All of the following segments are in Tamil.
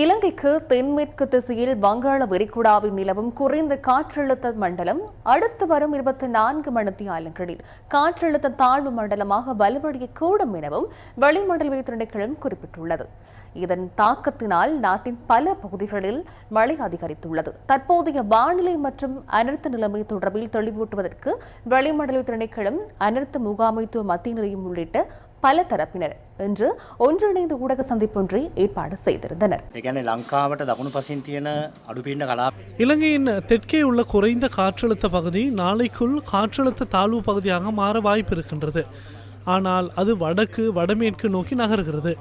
இலங்கைக்கு தென்மேற்கு திசையில் வங்காள விரிகுடாவில் நிலவும் குறைந்த காற்றழுத்த மண்டலம் அடுத்து வரும் இருபத்தி நான்கு மணித்தியாலங்களில் காற்றழுத்த தாழ்வு மண்டலமாக வலுவடையக்கூடும் எனவும் வளிமண்டல திணைக்களம் குறிப்பிட்டுள்ளது. இதன் தாக்கத்தினால் நாட்டின் பல பகுதிகளில் மழை அதிகரித்துள்ளது. தற்போதைய வானிலை மற்றும் அனர்த்த நிலைமை தொடர்பில் தெளிவூட்டுவதற்கு வளிமண்டல திணைக்களம் அனர்த்த முகாமைத்துவ மத்திய நிலையம் உள்ளிட்ட பல தரப்பினர் என்று ஒன்றிணைந்த ஊடக சந்திப்பொன்றை ஏற்பாடு செய்திருந்தனர். இலங்கையின் தெற்கே உள்ள குறைந்த காற்றழுத்த பகுதி நாளைக்குள் காற்றழுத்த தாழ்வு பகுதியாக மாற வாய்ப்பு இருக்கின்றது. ஆனால் அது வடக்கு வடமேற்கு நோக்கி நகர்கிறது.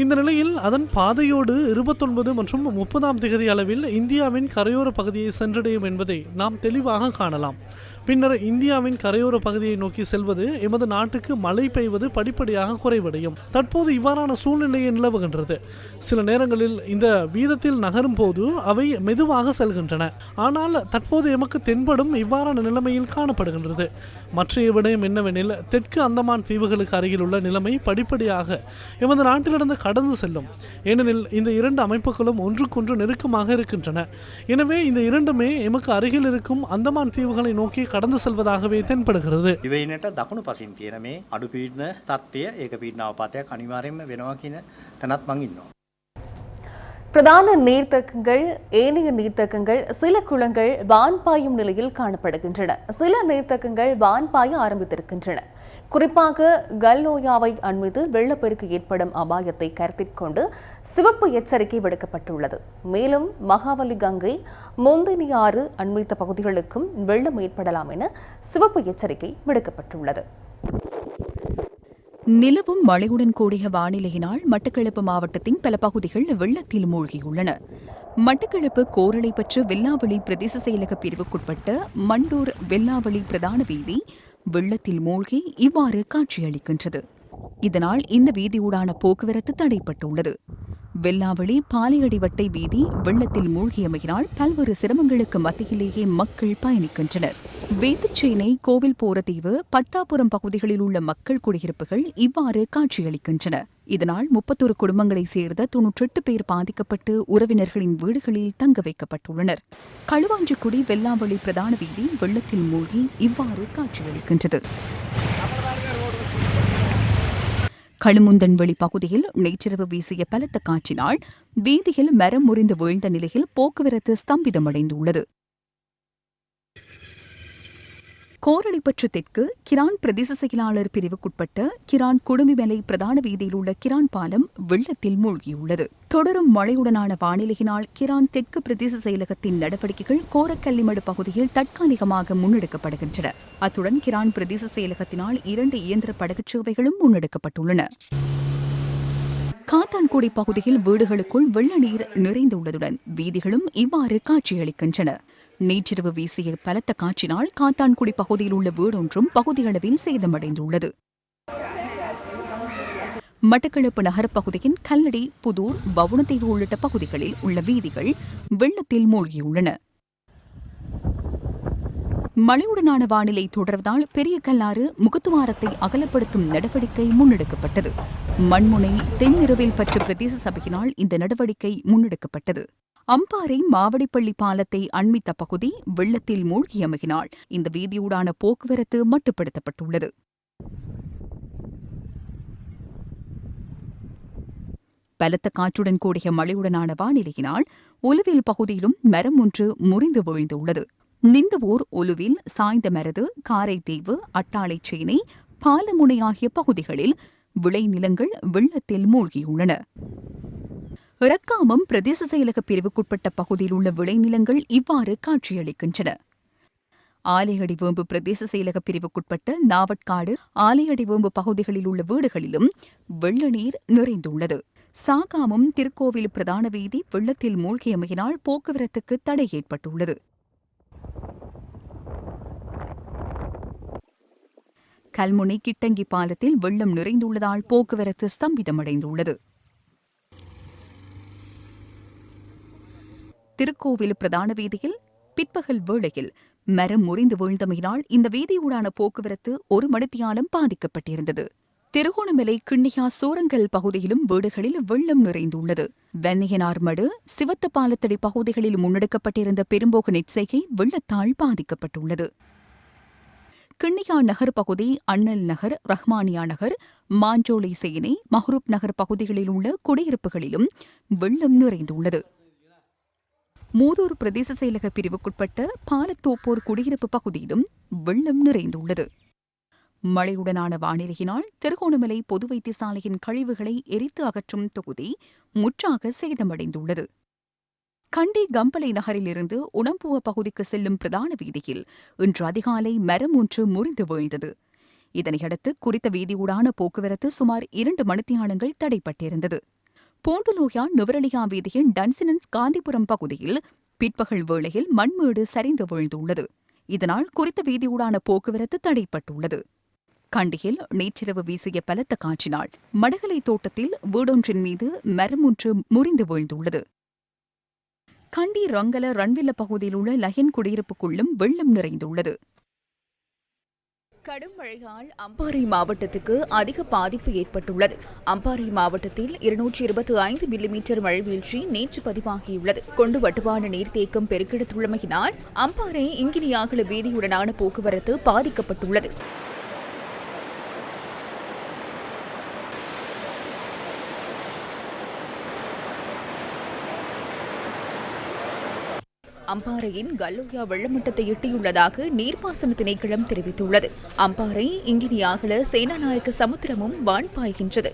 இந்த நிலையில் அதன் பாதையோடு இருபத்தொன்பது மற்றும் முப்பதாம் திகதி அளவில் இந்தியாவின் கரையோர பகுதியை சென்றடையும் என்பதை நாம் தெளிவாக காணலாம். பின்னர் இந்தியாவின் கரையோர பகுதியை நோக்கி செல்வது எமது நாட்டுக்கு மழை பெய்வது படிப்படியாக குறைவடையும். தற்போது இவ்வாறான சூழ்நிலையை நிலவுகின்றது. சில நேரங்களில் இந்த வீதத்தில் நகரும் போது அவை மெதுவாக செல்கின்றன. ஆனால் தற்போது எமக்கு தென்படும் இவ்வாறான நிலைமையில் காணப்படுகின்றது. மற்றைய விடயம் என்னவெனில் தெற்கு அந்தமான் தீவுகளுக்கு அருகில் உள்ள நிலைமை படிப்படியாக எமது நாட்டிலிருந்து கடந்து செல்லும் ஏனெனில் இந்த இரண்டு அமைப்புகளும் ஒன்றுக்கொன்று நெருக்கமாக இருக்கின்றன எனவே இந்த இரண்டுமே எமக்கு அருகில் இருக்கும் அந்தமான் தீவுகளை நோக்கி கடந்து செல்வதாகவே தென்படுகிறது දිවයිනට දකුණු පසින් තියෙන මේ අඩුපීඩන තත්ත්වය ඒක පීඩනාවපාතයක් අනිවාර්යෙන්ම වෙනවා කියන තැනත් මං ඉන්නවා. பிரதான நீர்த்தக்கங்கள் ஏனைய நீர்த்தக்கங்கள் சில குளங்கள் வான்பாயும் நிலையில் காணப்படுகின்றன. சில நீர்த்தக்கங்கள் வான்பாய ஆரம்பித்திருக்கின்றன. குறிப்பாக கல்நோயாவை அண்மித்து வெள்ளப்பெருக்கு ஏற்படும் அபாயத்தை கருத்தில் கொண்டு சிவப்பு எச்சரிக்கை விடுக்கப்பட்டுள்ளது. மேலும் மகாவலி கங்கை முந்தினி ஆறு அண்மித்த பகுதிகளுக்கும் வெள்ளம் ஏற்படலாம் என சிவப்பு எச்சரிக்கை விடுக்கப்பட்டுள்ளது. நிலவும் மழையுடன் கூடிய வானிலையினால் மட்டக்களப்பு மாவட்டத்தின் பல பகுதிகள் வெள்ளத்தில் மூழ்கியுள்ளன. மட்டக்களப்பு கோரளைப்பற்று வெல்லாவளி பிரதேச செயலக பிரிவுக்குட்பட்ட மண்டூர் வெல்லாவளி பிரதான வீதி வெள்ளத்தில் மூழ்கி இவ்வாறு காட்சியளிக்கின்றது. இதனால் இந்த வீதியூடான போக்குவரத்து தடைப்பட்டுள்ளது. வெல்லாவளி பாலையடிவட்டை வீதி வெள்ளத்தில் மூழ்கியமையினால் பல்வேறு சிரமங்களுக்கு மத்தியிலேயே மக்கள் பயணிக்கின்றனர். வேத்துச்சேனை கோவில் போரதீவு பட்டாபுரம் பகுதிகளில் உள்ள மக்கள் குடியிருப்புகள் இவ்வாறு காட்சியளிக்கின்றன. இதனால் முப்பத்தொரு குடும்பங்களைச் சேர்ந்த தொன்னூற்றெட்டு பேர் பாதிக்கப்பட்டு உறவினர்களின் வீடுகளில் தங்க வைக்கப்பட்டுள்ளனர். களுவாஞ்சிக்குடி வெள்ளாவளி பிரதான வீதி வெள்ளத்தில் மூழ்கி இவ்வாறு காட்சியளிக்கின்றது. களுமுந்தன்வெளி பகுதியில் நேற்றிரவு வீசிய பலத்த காற்றினால் வீதியில் மரம் முறிந்து வீழ்ந்த நிலையில் போக்குவரத்து ஸ்தம்பிதமடைந்துள்ளது. கோரளிப்பற்று தெற்கு கிரான் பிரதேச செயலாளர் பிரிவுக்குட்பட்ட கிரான் குடுமிமலை பிரதான வீதியில் உள்ள கிரான் பாலம் வெள்ளத்தில் மூழ்கியுள்ளது. தொடரும் மழையுடனான வானிலையினால் கிரான் தெற்கு பிரதேச செயலகத்தின் நடவடிக்கைகள் கோரக்கல்லிமடு பகுதியில் தற்காலிகமாக முன்னெடுக்கப்படுகின்றன. அத்துடன் கிரான் பிரதேச செயலகத்தினால் இரண்டு இயந்திர படகுச் சேவைகளும் முன்னெடுக்கப்பட்டுள்ளன. காத்தான்குடி பகுதியில் வீடுகளுக்குள் வெள்ள நீர் நிறைந்துள்ளதுடன் வீதிகளும் இவ்வாறு காட்சியளிக்கின்றன. நேற்றிரவு வீசிய பலத்த காற்றினால் காத்தான்குடி பகுதியில் உள்ள வீடொன்றும் பகுதியளவில் சேதமடைந்துள்ளது. மட்டக்களப்பு நகரப்பகுதியின் கல்லடி புதூர் வவுணத்தீவு உள்ளிட்ட பகுதிகளில் உள்ள வீதிகள் வெள்ளத்தில் மூழ்கியுள்ளன. மழையுடனான வானிலை தொடர்வதால் பெரிய கல்லாறு முகத்துவாரத்தை அகலப்படுத்தும் நடவடிக்கை முன்னெடுக்கப்பட்டது. மண்முனை தென்னிரவில் பற்ற பிரதேச சபையினால் இந்த நடவடிக்கை முன்னெடுக்கப்பட்டது. அம்பாறை மாவடிப்பள்ளி பாலத்தை அண்மித்த பகுதி வெள்ளத்தில் மூழ்கியமையினால் இந்த வீதியூடான போக்குவரத்து மட்டுப்படுத்தப்பட்டுள்ளது. பலத்த காற்றுடன் கூடிய மழையுடனான வானிலையினால் ஒலுவில் பகுதியிலும் மரம் ஒன்று முறிந்து விழுந்துள்ளது. நிந்தவூர் ஒலுவில் சாய்ந்தமரது காரைத்தீவு அட்டாளைச்சேனை பாலமுனை ஆகிய பகுதிகளில் விளைநிலங்கள் வெள்ளத்தில் மூழ்கியுள்ளன. இரக்காமம் பிரதேச செயலக பிரிவுக்குட்பட்ட பகுதியில் உள்ள விளைநிலங்கள் இவ்வாறு காட்சியளிக்கின்றன. ஆலையடிவேம்பு பிரதேச செயலக பிரிவுக்குட்பட்ட நாவட்காடு ஆலையடிவேம்பு பகுதிகளில் உள்ள வீடுகளிலும் வெள்ள நீர் நிறைந்துள்ளது. சாகாமம் திருக்கோவில் பிரதான வீதி வெள்ளத்தில் மூழ்கியமையினால் போக்குவரத்துக்கு தடை ஏற்பட்டுள்ளது. கல்முனை கிட்டங்கி பாலத்தில் வெள்ளம் நிறைந்துள்ளதால் போக்குவரத்து ஸ்தம்பிதமடைந்துள்ளது. திருக்கோவில் பிரதான வீதியில் பிற்பகல் வேளையில் மரம் முறிந்து வீழ்ந்தமையினால் இந்த வீதியூடான போக்குவரத்து ஒரு மணித்தியாலும் பாதிக்கப்பட்டிருந்தது. திருகோணமலை கிண்ணியா சூரங்கல் பகுதியிலும் வீடுகளில் வெள்ளம் நிறைந்துள்ளது. வெண்ணையனார்மடு சிவத்த பாலத்தடி பகுதிகளில் முன்னெடுக்கப்பட்டிருந்த பெரும்போக நெற்செய்கை வெள்ளத்தால் பாதிக்கப்பட்டுள்ளது. கிண்ணியா நகர் பகுதி அண்ணல் நகர் ரஹ்மானியா நகர் மாஞ்சோலை சேனை மஹ்ரூப் நகர் பகுதிகளில் உள்ள குடியிருப்புகளிலும் வெள்ளம் நிறைந்துள்ளது. மூதூர் பிரதேச செயலக பிரிவுக்குட்பட்ட பாலத்தோப்போர் குடியிருப்பு பகுதியிலும் வெள்ளம் நிறைந்துள்ளது. மழையுடனான வானிலையினால் திருகோணமலை பொது வைத்தியசாலையின் கழிவுகளை எரித்து அகற்றும் தொகுதி முற்றாக சேதமடைந்துள்ளது. கண்டி கம்பளை நகரிலிருந்து உணம்புவ பகுதிக்கு செல்லும் பிரதான வீதியில் இன்று அதிகாலை மரம் ஒன்று முறிந்து வீழ்ந்தது. இதனையடுத்து குறித்த வீதியூடான போக்குவரத்து சுமார் இரண்டு மணித்தியாலங்கள் தடைப்பட்டிருந்தது. பூண்டுலோயா நுவரலியா வீதியின் டன்சினன்ஸ் காந்திபுரம் பகுதியில் பிற்பகல் வேளையில் மண்மேடு சரிந்து வீழ்ந்துள்ளது. இதனால் குறித்த வீதியூடான போக்குவரத்து தடைப்பட்டுள்ளது. கண்டியில் நேற்றிரவு வீசிய பலத்த காற்றினால் மடகலை தோட்டத்தில் வீடொன்றின் மீது மரம் ஒன்று முறிந்து வீழ்ந்துள்ளது. கண்டி ரங்கல ரன்வில்ல பகுதியில் உள்ள லஹின் குடியிருப்புக்குள்ளும் வெள்ளம் நிறைந்துள்ளது. கடும் மழையால் அம்பாறை மாவட்டத்துக்கு அதிக பாதிப்பு ஏற்பட்டுள்ளது. அம்பாறை மாவட்டத்தில் இருநூற்றி இருபத்தி ஐந்து மில்லிமீட்டர் மழை வீழ்ச்சி நேற்று பதிவாகியுள்ளது. கொண்டு வட்டுவான நீர்த்தேக்கம் பெருக்கெடுத்துள்ளமையினால் அம்பாறை இங்கினியாகல வீதியுடனான போக்குவரத்து பாதிக்கப்பட்டுள்ளது. அம்பாறையின் கல்லோயா வெள்ளமட்டத்தை எட்டியுள்ளதாக நீர்ப்பாசன திணைக்களம் தெரிவித்துள்ளது. அம்பாறை இங்கினியாகல சேனாநாயக்க சமுத்திரமும் வான் பாய்கின்றது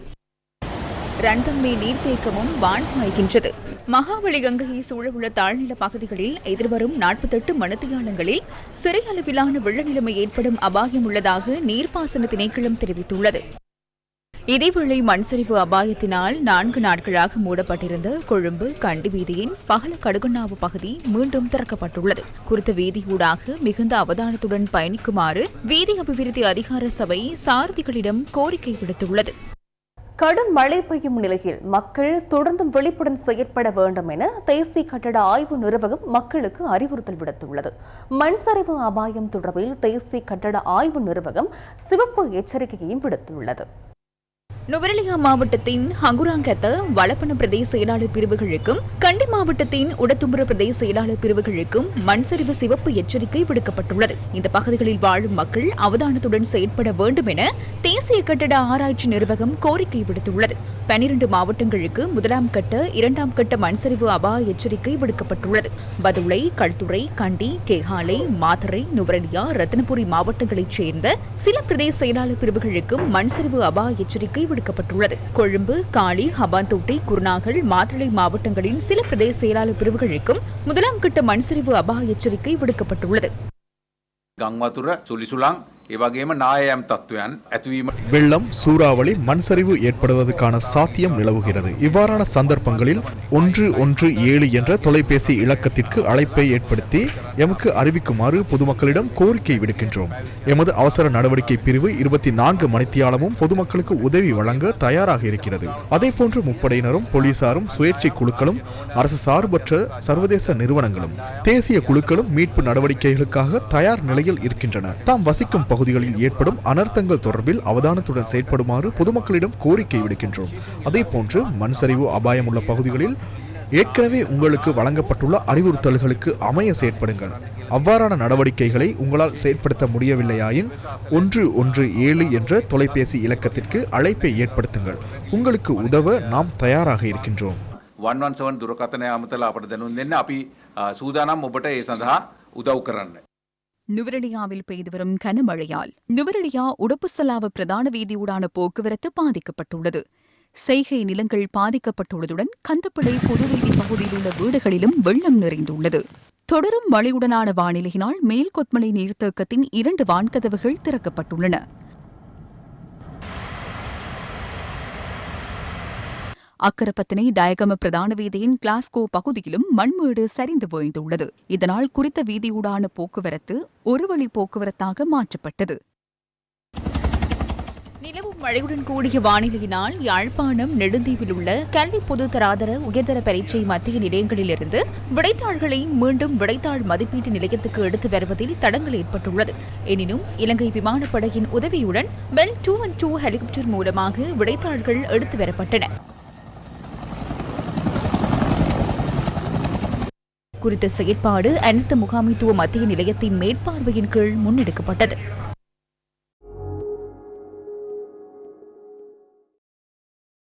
ரண்டம்பே நீர்த்தேக்கமும் வான் பாய்கின்றது மகாவலி கங்கையை சூழவுள்ள தாழ்நில பகுதிகளில் எதிர்வரும் நாற்பத்தெட்டு மணித்தியாலங்களில் சிறிய அளவிலான வெள்ள நிலைமை ஏற்படும் அபாயம் உள்ளதாக நீர்ப்பாசன திணைக்களம் தெரிவித்துள்ளது. இதேவேளை மண்சரிவு அபாயத்தினால் நான்கு நாட்களாக மூடப்பட்டிருந்த கொழும்பு கண்டி வீதியின் பகல கடுகுண்ணாவு பகுதி மீண்டும் திறக்கப்பட்டுள்ளது. குறித்த வீதியூடாக மிகுந்த அவதானத்துடன் பயணிக்குமாறு வீதி அபிவிருத்தி அதிகார சபை சாரதிகளிடம் கோரிக்கை விடுத்துள்ளது. கடும் மழை பெய்யும் நிலையில் மக்கள் தொடர்ந்தும் விழிப்புடன் செயற்பட வேண்டும் என தேசிய கட்டட ஆய்வு நிறுவகம் மக்களுக்கு அறிவுறுத்தல் விடுத்துள்ளது. மண் சரிவு அபாயம் தொடர்பில் தேசிய கட்டட ஆய்வு நிறுவகம் சிவப்பு எச்சரிக்கையையும் விடுத்துள்ளது. நுவரெலியா மாவட்டத்தின் ஹங்குராங்கத்த வளப்பன பிரதேச செயலாளர் பிரிவுகளுக்கும் கண்டி மாவட்டத்தின் உடத்தும்புர பிரதேச செயலாளர் பிரிவுகளுக்கும் மண்சரிவு சிவப்பு எச்சரிக்கை விடுக்கப்பட்டுள்ளது. இந்த பகுதிகளில் வாழும் மக்கள் அவதானத்துடன் செயற்பட வேண்டும் என தேசிய கட்டட ஆராய்ச்சி நிர்வாகம் கோரிக்கை விடுத்துள்ளது. பனிரண்டு மாவட்டங்களுக்கு முதலாம் கட்ட இரண்டாம் கட்ட மண்சரிவு அபாய எச்சரிக்கை விடுக்கப்பட்டுள்ளது. பதுளை கல்துறை கண்டி கேகாலை மாத்தறை நுவரடியா ரத்னபுரி மாவட்டங்களைச் சேர்ந்த சில பிரதேச செயலாளர் பிரிவுகளுக்கும் மண்சரிவு அபாய எச்சரிக்கை விடுக்கப்பட்டுள்ளது. கொழும்பு காளி ஹபாந்தோட்டை குருநாகல் மாத்தளை மாவட்டங்களின் சில பிரதேச செயலாளர் பிரிவுகளுக்கும் முதலாம் கட்ட மண்சரிவு அபாய எச்சரிக்கை விடுக்கப்பட்டுள்ளது. ගංවතුර සුලිසුලං ඒවගේම නායම් තත්ත්වයන් ඇතිවීම வெள்ளம் சூறாவளி மண் சரிவு ஏற்படுவதற்கான சாத்தியம் நிலவுகிறது இவ்வாறான சந்தர்ப்பங்களில் ஒன்று ஒன்று ஏழு என்ற தொலைபேசி இலக்கத்திற்கு அழைப்பை ஏற்படுத்தி எமக்கு அறிவிக்குமாறு பொதுமக்களிடம் கோரிக்கை விடுக்கின்றோம் எமது அவசர நடவடிக்கை பிரிவு இருபத்தி நான்கு மணித்தியாலமும் பொதுமக்களுக்கு உதவி வழங்க தயாராக இருக்கிறது அதேபோன்று முப்படையினரும் போலீசாரும் சுயேட்சை குழுக்களும் அரசு சார்பற்ற சர்வதேச நிறுவனங்களும் தேசிய குழுக்களும் மீட்பு நடவடிக்கைகளுக்காக தயார் நிலையில் இருக்கின்றன தாம் வசிக்கும் பகுதிகளில் ஏற்படும் அனர்த்தங்கள் தொடர்பில் அவதானத்துடன் செயற்படுமாறு பொதுமக்களிடம் கோரிக்கை விடுக்கின்றோம். அதே போன்று மண் சரிவு அபாயம் உள்ள பகுதிகளில் ஏற்கனவே உங்களுக்கு வழங்கப்பட்டுள்ள அறிவுறுத்தல்களுக்கு அமைய செயற்படுங்கள். அவ்வாறான நடவடிக்கைகளை உங்களால் செயற்படுத்த முடியவில்லையாயின் ஒன்று ஒன்று ஏழு என்ற தொலைபேசி இலக்கத்திற்கு அழைப்பை ஏற்படுத்துங்கள். உங்களுக்கு உதவ நாம் தயாராக இருக்கின்றோம். ஒன் ஒன் செவன் துரகத்தனை அமுத்தல அப்படி என்ன அப்படி சூதானம் ஒப்பட்ட சந்தா உதவு நுவரெலியாவில் பெய்து வரும் கனமழையால் நுவரெலியா உடப்புசலாவ பிரதான வீதியூடான போக்குவரத்து பாதிக்கப்பட்டுள்ளது. செய்கை நிலங்கள் பாதிக்கப்பட்டுள்ளதுடன் கந்தப்பளை புதுவீதி பகுதியில் உள்ள வீடுகளிலும் வெள்ளம் நிறைந்துள்ளது. தொடரும் மழையுடனான வானிலையினால் மேல் கொத்மலை நீர்த்தேக்கத்தின் இரண்டு வான்கதவுகள் திறக்கப்பட்டுள்ளன. அக்கரப்பத்தினை டயகம பிரதான வீதியின் கிளாஸ்கோ பகுதியிலும் மண்மேடு சரிந்து வீழ்ந்துள்ளது. இதனால் குறித்த வீதியூடான போக்குவரத்து ஒரு வழி போக்குவரத்தாக மாற்றப்பட்டது. நிலவும் மழையுடன் கூடிய வானிலையினால் யாழ்ப்பாணம் நெடுந்தீவில் உள்ள கல்வி பொது உயர்தர பரீட்சை மத்திய நிலையங்களிலிருந்து விடைத்தாள்களை மீண்டும் விடைத்தாள் மதிப்பீட்டு நிலையத்துக்கு எடுத்து வருவதில் தடங்கள் ஏற்பட்டுள்ளது. எனினும் இலங்கை விமானப்படையின் உதவியுடன் bell two one two helicopter மூலமாக விடைத்தாள்கள் எடுத்து வரப்பட்டன. குறித்த செயற்பாடு அனைத்து முகாமைத்துவ மத்திய நிலையத்தின் மேற்பார்வையின் கீழ் முன்னெடுக்கப்பட்டது.